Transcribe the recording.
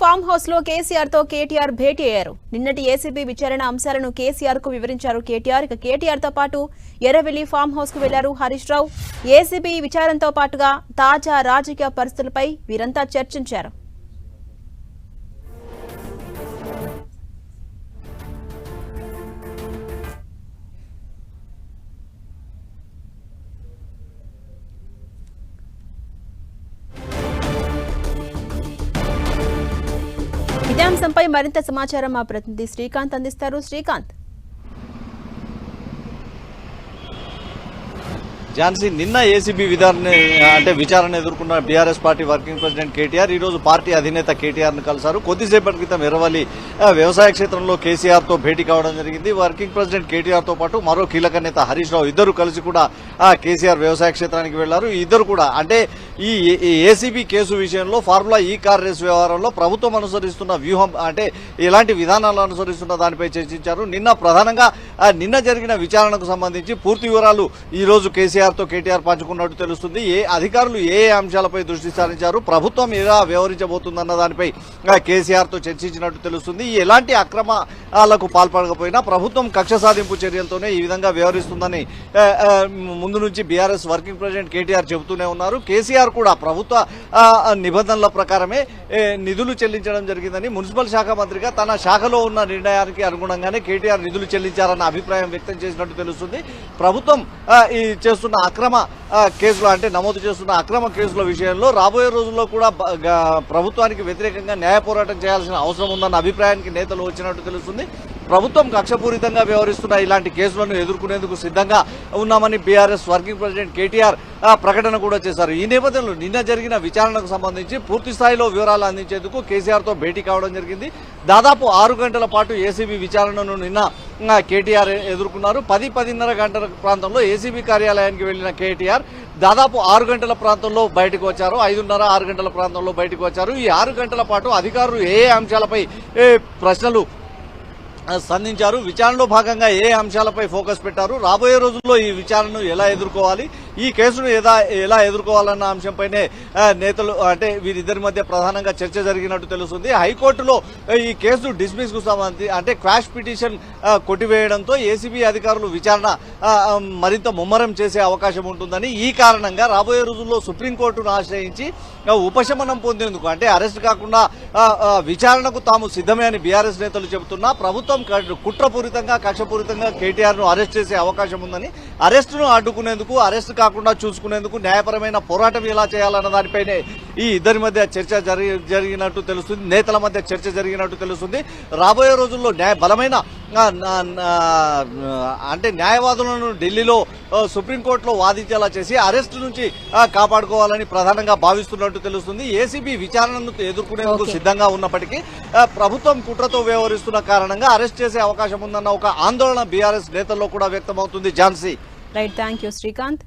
Form హౌస్లో కేసీఆర్తో కేటీఆర్ భేటీ అయ్యారు. నిన్నటి ఏసీబీ విచారణ అంశాలను కేసీఆర్కు వివరించారు కేటీఆర్. ఇక కేటీఆర్తో పాటు ఎర్రవెల్లి ఫామ్ హౌస్కు వెళ్ళారు హరీష్ రావు. ఏసీబీ విచారణతో పాటుగా తాజా రాజకీయ పరిస్థితులపై వీరంతా చర్చించారు. ఇదే అంశంపై మరింత సమాచారం మా ప్రతినిధి శ్రీకాంత్ అందిస్తారు. శ్రీకాంత్. ఝాన్సీ నిన్న ఏసీబీ విధారణ అంటే విచారణ ఎదుర్కొన్న BRS party working president KTR ఈ రోజు పార్టీ అధినేత కేటీఆర్ను కలిశారు. కొద్దిసేపటి క్రితం ఎర్రవల్లి వ్యవసాయ క్షేత్రంలో కేసీఆర్తో భేటీ కావడం జరిగింది. వర్కింగ్ ప్రెసిడెంట్ కేటీఆర్తో పాటు మరో కీలక నేత హరీష్ రావు ఇద్దరు కలిసి కూడా కేసీఆర్ వ్యవసాయ క్షేత్రానికి వెళ్ళారు. ఇద్దరు కూడా అంటే ఈ ఏసీబీ కేసు విషయంలో ఫార్ములా ఈ కార్ రేస్ వ్యవహారంలో ప్రభుత్వం అనుసరిస్తున్న వ్యూహం అంటే ఎలాంటి విధానాలు అనుసరిస్తున్న దానిపై చర్చించారు. నిన్న ప్రధానంగా నిన్న జరిగిన విచారణకు సంబంధించి పూర్తి వివరాలు ఈ రోజు కేసీఆర్తో కేటీఆర్ పంచుకున్నట్టు తెలుస్తుంది. ఏ అధికారులు ఏ ఏ అంశాలపై దృష్టి సారించారు? ప్రభుత్వం ఎలా వ్యవహరించబోతుందన్న దానిపై కేసీఆర్తో కేసీఆర్తో చర్చించినట్టు తెలుస్తుంది. ఎలాంటి అక్రమాలకు పాల్పడకపోయినా ప్రభుత్వం కక్ష సాధింపు చర్యలతోనే ఈ విధంగా వ్యవహరిస్తుందని ముందు నుంచి బీఆర్ఎస్ వర్కింగ్ ప్రెసిడెంట్ కేటీఆర్ చెబుతూనే ఉన్నారు. కేసీఆర్ కూడా ప్రభుత్వ నిబంధనల ప్రకారమే నిధులు చెల్లించడం జరిగిందని మున్సిపల్ శాఖ మంత్రిగా తన శాఖలో ఉన్న నిర్ణయానికి అనుగుణంగానే కేటీఆర్ నిధులు చెల్లించారన్న అభిప్రాయం వ్యక్తం చేసినట్టు తెలుస్తుంది. ప్రభుత్వం ఈ చేస్తున్న అక్రమ కేసులు అంటే నమోదు చేస్తున్న అక్రమ కేసుల విషయంలో రాబోయే రోజుల్లో కూడా ప్రభుత్వానికి వ్యతిరేకంగా న్యాయ పోరాటం చేయాల్సిన అవసరం ఉందన్న అభిప్రాయానికి నేతలు వచ్చినట్టు తెలుస్తుంది. ప్రభుత్వం కక్షపూరితంగా వ్యవహరిస్తున్న ఇలాంటి కేసులను ఎదుర్కొనేందుకు సిద్ధంగా ఉన్నామని బీఆర్ఎస్ వర్కింగ్ ప్రెసిడెంట్ కేటీఆర్ ఆ, ప్రకటన కూడా చేశారు. ఈ నేపథ్యంలో నిన్న జరిగిన విచారణకు సంబంధించి పూర్తి స్థాయిలో వివరాలు అందించేందుకు కేసీఆర్తో భేటీ కావడం జరిగింది. దాదాపు ఆరు గంటల పాటు ఏసీబీ విచారణను నిన్న కేటీఆర్ ఎదుర్కొన్నారు. పది పదిన్నర గంటల ప్రాంతంలో ఏసీబీ కార్యాలయానికి వెళ్ళిన కేటీఆర్ దాదాపు ఆరు గంటల ప్రాంతంలో బయటకు వచ్చారు. ఐదున్నర ఆరు గంటల ప్రాంతంలో బయటకు వచ్చారు. ఈ ఆరు గంటల పాటు అధికారులు ఏ ఏ అంశాలపై ఏ, ప్రశ్నలు స్పందించారు. విచారణలో భాగంగా ఏ అంశాలపై ఫోకస్ పెట్టారు? రాబోయే రోజుల్లో ఈ విచారణను ఎలా ఎదుర్కోవాలి? ఈ కేసును ఎలా ఎలా ఎదుర్కోవాలన్న అంశంపైనే నేతలు అంటే వీరిద్దరి మధ్య ప్రధానంగా చర్చ జరిగినట్టు తెలుస్తుంది. హైకోర్టులో ఈ కేసు డిస్మిస్కు సంబంధించి అంటే క్వాష్ పిటిషన్ కొట్టివేయడంతో ఏసీబీ అధికారులు విచారణ మరింత ముమ్మరం చేసే అవకాశం ఉంటుందని ఈ కారణంగా రాబోయే రోజుల్లో సుప్రీంకోర్టును ఆశ్రయించి ఉపశమనం పొందేందుకు అంటే అరెస్ట్ కాకుండా విచారణకు తాము సిద్ధమే అని బీఆర్ఎస్ నేతలు చెబుతున్నా ప్రభుత్వం ప్రభుత్వం కుట్రపూరితంగా కక్షపూరితంగా కేటీఆర్ను అరెస్ట్ చేసే అవకాశం ఉందని అరెస్టును అడ్డుకునేందుకు అరెస్ట్ కాకుండా చూసుకునేందుకు న్యాయపరమైన పోరాటం ఎలా చేయాలన్న దానిపైనే ఈ ఇద్దరి మధ్య చర్చ జరిగి జరిగినట్టు తెలుస్తుంది. నేతల మధ్య చర్చ జరిగినట్టు తెలుస్తుంది. రాబోయే రోజుల్లో న్యాయ బలమైన అంటే న్యాయవాదులను ఢిల్లీలో సుప్రీంకోర్టులో వాదించేలా చేసి అరెస్ట్ నుంచి కాపాడుకోవాలని ప్రధానంగా భావిస్తున్నట్టు తెలుస్తుంది. ఏసీబీ విచారణను ఎదుర్కొనేందుకు. సిద్ధంగా ఉన్నప్పటికీ ప్రభుత్వం కుట్రతో వ్యవహరిస్తున్న కారణంగా అరెస్ట్ చేసే అవకాశం ఉందన్న ఒక ఆందోళన బీఆర్ఎస్ నేతల్లో కూడా వ్యక్తమవుతుంది. Jhansi. Right thank you Srikanth.